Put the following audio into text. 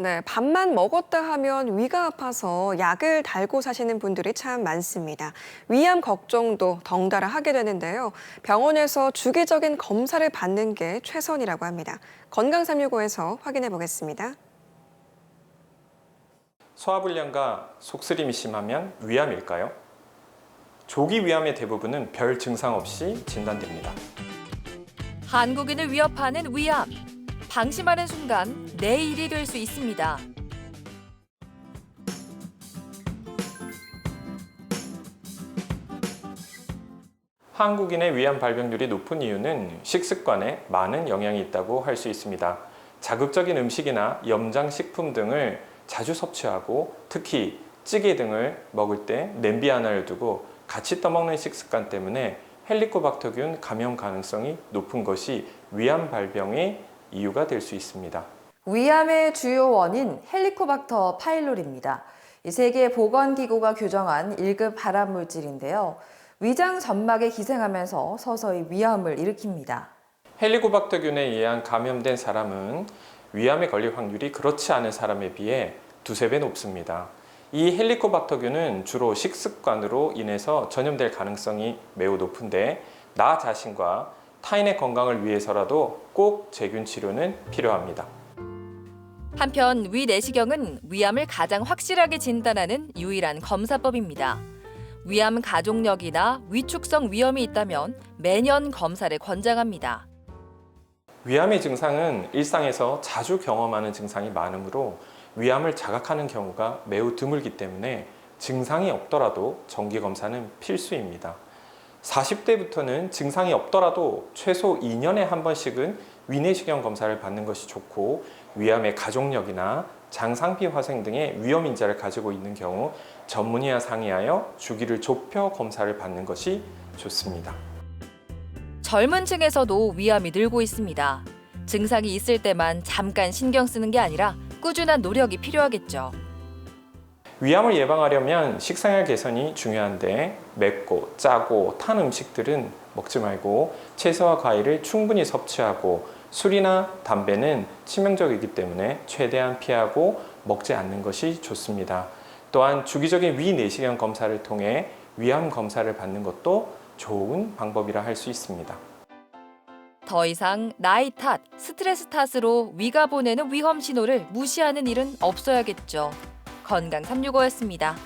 네, 밥만 먹었다 하면 위가 아파서 약을 달고 사시는 분들이 참 많습니다. 위암 걱정도 덩달아 하게 되는데요. 병원에서 주기적인 검사를 받는 게 최선이라고 합니다. 건강 365에서 확인해 보겠습니다. 소화불량과 속쓰림이 심하면 위암일까요? 조기 위암의 대부분은 별 증상 없이 진단됩니다. 한국인을 위협하는 위암. 방심하는 순간 내 일이 될 수 있습니다. 한국인의 위암 발병률이 높은 이유는 식습관에 많은 영향이 있다고 할 수 있습니다. 자극적인 음식이나 염장 식품 등을 자주 섭취하고 특히 찌개 등을 먹을 때 냄비 하나를 두고 같이 떠먹는 식습관 때문에 헬리코박터균 감염 가능성이 높은 것이 위암 발병의 이유가 될 수 있습니다. 위암의 주요 원인 헬리코박터 파일로리입니다. 이 세계 보건기구가 규정한 1급 발암 물질인데요. 위장 점막에 기생하면서 서서히 위암을 일으킵니다. 헬리코박터균에 의한 감염된 사람은 위암에 걸릴 확률이 그렇지 않은 사람에 비해 두세 배 높습니다. 이 헬리코박터균은 주로 식습관으로 인해서 전염될 가능성이 매우 높은데 나 자신과 타인의 건강을 위해서라도 꼭 제균 치료는 필요합니다. 한편 위 내시경은 위암을 가장 확실하게 진단하는 유일한 검사법입니다. 위암 가족력이나 위축성 위험이 있다면 매년 검사를 권장합니다. 위암의 증상은 일상에서 자주 경험하는 증상이 많으므로 위암을 자각하는 경우가 매우 드물기 때문에 증상이 없더라도 정기 검사는 필수입니다. 40대부터는 증상이 없더라도 최소 2년에 한 번씩은 위내시경 검사를 받는 것이 좋고 위암의 가족력이나 장상피 화생 등의 위험 인자를 가지고 있는 경우 전문의와 상의하여 주기를 좁혀 검사를 받는 것이 좋습니다. 젊은 층에서도 위암이 늘고 있습니다. 증상이 있을 때만 잠깐 신경 쓰는 게 아니라 꾸준한 노력이 필요하겠죠. 위암을 예방하려면 식생활 개선이 중요한데 맵고 짜고 탄 음식들은 먹지 말고 채소와 과일을 충분히 섭취하고 술이나 담배는 치명적이기 때문에 최대한 피하고 먹지 않는 것이 좋습니다. 또한 주기적인 위 내시경 검사를 통해 위암 검사를 받는 것도 좋은 방법이라 할 수 있습니다. 더 이상 나이 탓, 스트레스 탓으로 위가 보내는 위험 신호를 무시하는 일은 없어야겠죠. 건강 365였습니다.